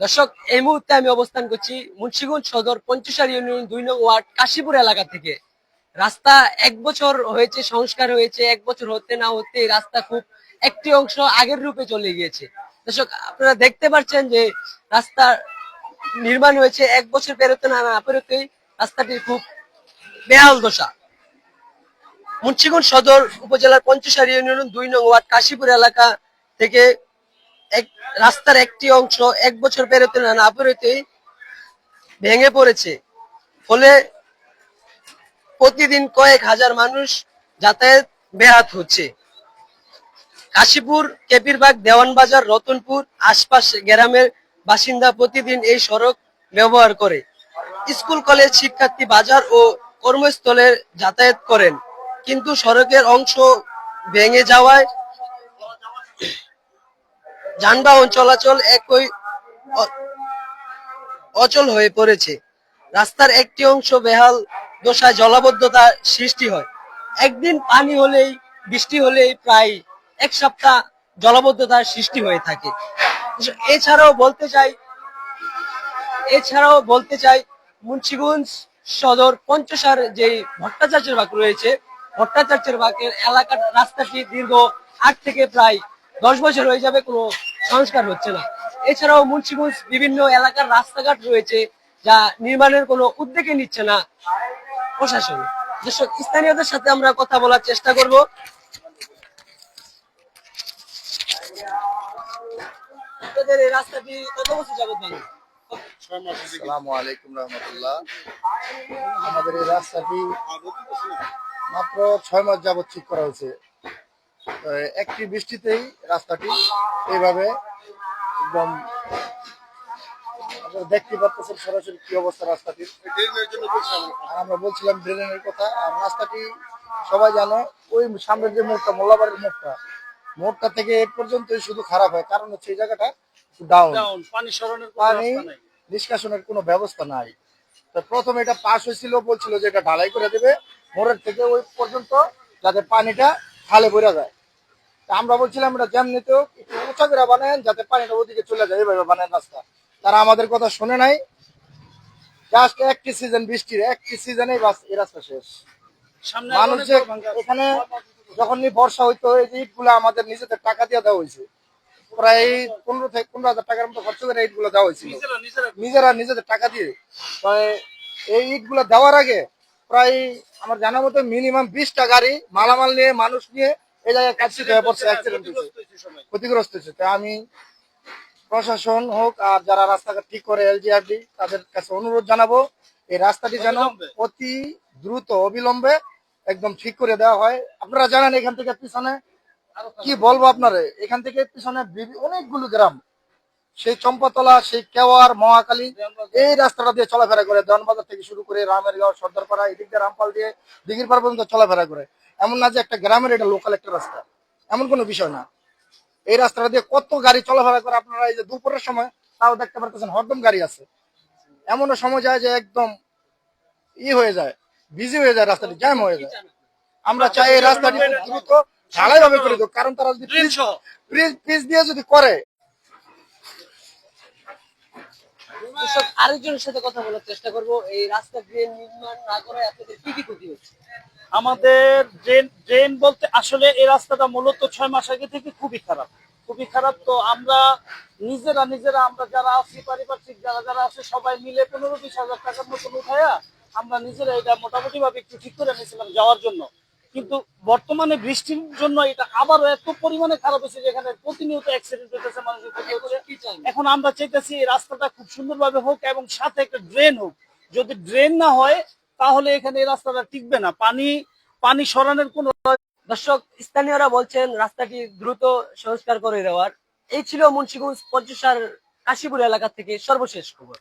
দর্শক, এই মুহূর্তে আমি অবস্থান করছি মুন্সিগঞ্জ সদর পঞ্চসার ইউনিয়ন দুই নং ওয়ার্ড কাশীপুর এলাকা থেকে। রাস্তা এক বছর হয়েছে, সংস্কার হয়েছে, এক বছর হতে না হতে রাস্তা খুব একটি অংশ আগের রূপে চলে গিয়েছে। দর্শক, আপনারা দেখতে পাচ্ছেন যে রাস্তা নির্মাণ হয়েছে, এক বছর পেরোতে না না পেরোতেই রাস্তাটি খুব বেহাল দশা। মুন্সিগঞ্জ সদর উপজেলার পঞ্চসার ইউনিয়ন দুই নং ওয়ার্ড কাশীপুর এলাকা থেকে রাস্তার একটি অংশ এক বছর পেরোতে না পেরোতেই ভেঙে পড়েছে। ফলে প্রতিদিন কয়েক হাজার মানুষ যাতায়াত ব্যাহত হচ্ছে। কাশীপুর, কেপিরবাগ, দেওয়ানবাজার, রতনপুর আশপাশ গ্রামের বাসিন্দা প্রতিদিন এই সড়ক ব্যবহার করে। স্কুল, কলেজ, শিক্ষার্থী, বাজার ও কর্মস্থলে যাতায়াত করেন। কিন্তু সড়কের অংশ ভেঙে যাওয়ায় যানবাহন চলাচল একই অচল হয়ে পড়েছে। রাস্তার একটি অংশ বেহাল দশায় জলাবদ্ধতা সৃষ্টি হয়। একদিন পানি হলেই, বৃষ্টি হলেই প্রায় এক সপ্তাহ জলাবদ্ধতার সৃষ্টি হয়ে থাকে। এছাড়াও বলতে চাই, এছাড়াও বলতে চাই, মুন্সিগঞ্জ সদর পঞ্চসার যে ভট্টাচার্যের বাগ রয়েছে, ভট্টাচার্যের বাগের এলাকার রাস্তাটি দীর্ঘ আট থেকে প্রায় দশ বছর হয়ে যাবে। কোনো সংস্কার হচ্ছে না। এছাড়াও মুন্সিগঞ্জ বিভিন্ন এলাকার রাস্তাঘাট রয়েছে যা নির্মাণের কোনো উদ্যোগে নিচ্ছে না প্রশাসন। যেসব স্থানীয়দের সাথে আমরা কথা বলার চেষ্টা করব। আমাদের এই রাস্তাটি মাত্র ছয় মাস যাবত ঠিক করা হয়েছে। একটি বৃষ্টিতেই রাস্তাটি এইভাবে একদম আপনারা দেখতে পাচ্ছেন সরাসরি কি অবস্থা রাস্তাটির আর আমরা বলছিলাম ড্রেনের কথা আর রাস্তাটি সবাই জানে ওই সামনের যে মোড়টা মোল্লাবাড়ির মোড়টা মোড়টা থেকে এ পর্যন্তই শুধু খারাপ হয়। কারণ হচ্ছে এই জায়গাটা ডাউন পানি সরানোর পানি। নিষ্কাশনের কোনো ব্যবস্থা নাই। তো প্রথম এটা পাশ হয়েছিল বলছিল যে এটা ঢালাই করে দেবে। মোড়ের থেকে ওই পর্যন্ত যাতে পানিটা খালে বইরা যায়। তা আমরা বলছিলাম এটা যেমনিতেও একটু উঁচা করে বানায় যাতে পানিটা ওদিকে চলে যায়। এইভাবে বানায় রাস্তা। তারা আমাদের কথা শুনে নাই। জাস্ট একটি সিজন বৃষ্টির একটি সিজনেই বাস এই রাস্তা শেষ। মানুষ যে। এখানে যখনই বর্ষা হইতো এই যে ইটগুলো আমাদের নিজেদের টাকা দিয়ে দেওয়া হয়েছে। প্রায় পনেরো থেকে পনেরো হাজার টাকার মতো খরচ করে ইট ইটগুলো দেওয়া হয়েছিল। নিজেরা নিজেদের টাকা দিয়ে। এই ইটগুলো দেওয়ার আগে প্রায় আমার জানা মতো মিনিমাম বিশটা গাড়ি মালামাল নিয়ে মানুষ নিয়ে এই জায়গায় হয়ে পড়ছে অ্যাক্সিডেন্ট ক্ষতিগ্রস্ত হয়েছে। তাই আমি প্রশাসন হোক আর যারা রাস্তাঘাট ঠিক করে এলজিআরডি তাদের কাছে অনুরোধ জানাব এই রাস্তাটি যেন। অতি দ্রুত অবিলম্বে একদম ঠিক করে দেওয়া হয়। আপনারা জানেন এখান থেকে পিছনে কি বলব আপনারে? এখান থেকে পিছনে অনেকগুলো গ্রাম সেই চম্পাতলা সেই কেওয়ার মহাকালী এই রাস্তাটা দিয়ে চলাফেরা করে দেওয়ানবাজার থেকে শুরু করে রামেরগাঁও সর্দারপাড়া এদিক দিয়ে রামপাল দিয়ে দিঘির পাড় পর্যন্ত চলাফেরা করে। এমন না যে একটা গ্রামের এটা লোকাল একটা রাস্তা। এমন কোনো বিষয় না। এই রাস্তাটা দিয়ে কত গাড়ি চলাফেরা করে আপনারা এই যে দুপুরের সময় তাও দেখতে পারতেছেন হরদম গাড়ি আছে। এমনও সময় যায় যে একদম ই হয়ে যায় বিজি হয়ে যায় রাস্তাটি জ্যাম হয়ে যায়। আমরা চাই এই রাস্তাটি দ্রুত ঢালাই ভাবে করে দেবো কারণ তারা যদি পিচ দিয়ে যদি করে আরেকজনের সাথে কথা বলার চেষ্টা করব। এই রাস্তা ড্রেন নির্মাণ না করে আপনাদের কি কি ক্ষতি হচ্ছে? আমাদের ড্রেন ড্রেন বলতে আসলে এই রাস্তাটা মূলত ছয় মাস আগে থেকে খুবই খারাপ। খুবই খারাপ তো আমরা নিজেরা নিজেরা আমরা যারা আছি পারিপার্শ্বিক যারা যারা আছে সবাই মিলে পনেরো বিশ হাজার টাকার মতন উঠায়া আমরা নিজেরা এটা মোটামুটি ভাবে একটু ঠিক করে নিয়েছিলাম যাওয়ার জন্য। কিন্তু বর্তমানে বৃষ্টির জন্য এটা আবারও এত পরিমাণে খারাপ হয়েছে যেখানে প্রতিনিয়ত অ্যাক্সিডেন্ট হইতেছে মানুষের ক্ষতি হচ্ছে। এখন আমরা চাইতেছি এই রাস্তাটা খুব সুন্দরভাবে হোক এবং সাথে একটা ড্রেন হোক। যদি ড্রেন না হয় তাহলে এখানে এই রাস্তাটা টিকবে না। পানি পানি সরানোর কোন দর্শক স্থানীয়রা বলছেন রাস্তাটি দ্রুত সংস্কার করে দেওয়ার। এই ছিল মুন্সিগঞ্জ পঞ্চসার কাশীপুর এলাকা থেকে সর্বশেষ খবর।